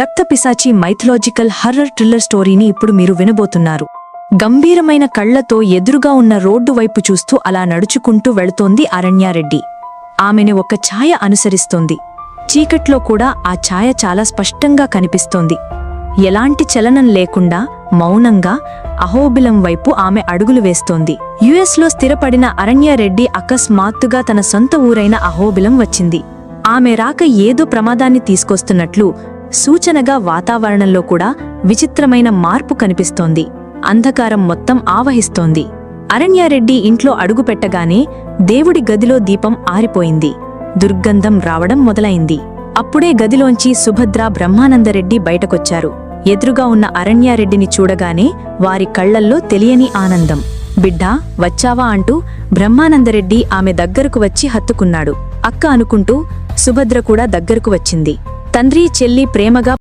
రక్తపిశాచి mythological horror thriller స్టోరీని ఇప్పుడు మీరు వినబోతున్నారు. గంభీరమైన కళ్ళతో ఎదురుగా ఉన్న రోడ్డు వైపు చూస్తూ అలా నడుచుకుంటూ వెళుతోంది అరణ్యారెడ్డి. ఆమెని ఒక ఛాయ అనుసరిస్తోంది. చీకట్లో కూడా ఆ ఛాయ చాలా స్పష్టంగా కనిపిస్తోంది. ఎలాంటి చలనం లేకుండా మౌనంగా అహోబిలం వైపు ఆమె అడుగులు వేస్తోంది. యుఎస్లో స్థిరపడిన అరణ్యారెడ్డి అకస్మాత్తుగా తన సొంత ఊరైన అహోబిలం వచ్చింది. ఆమె రాక ఏదో ప్రమాదాన్ని తీసుకొస్తున్నట్లు సూచనగా వాతావరణంలో కూడా విచిత్రమైన మార్పు కనిపిస్తోంది. అంధకారం మొత్తం ఆవహిస్తోంది. అరణ్యారెడ్డి ఇంట్లో అడుగుపెట్టగానే దేవుడి గదిలో దీపం ఆరిపోయింది. దుర్గంధం రావడం మొదలైంది. అప్పుడే గదిలోంచి సుభద్ర బ్రహ్మానందరెడ్డి బయటకొచ్చారు. ఎదురుగా ఉన్న అరణ్యారెడ్డిని చూడగానే వారి కళ్ళల్లో తెలియని ఆనందం. బిడ్డా వచ్చావా? అంటూ బ్రహ్మానందరెడ్డి ఆమె దగ్గరకు వచ్చి హత్తుకున్నాడు. అక్క అనుకుంటూ సుభద్ర కూడా దగ్గరకు వచ్చింది. తండ్రి చెల్లి ప్రేమగా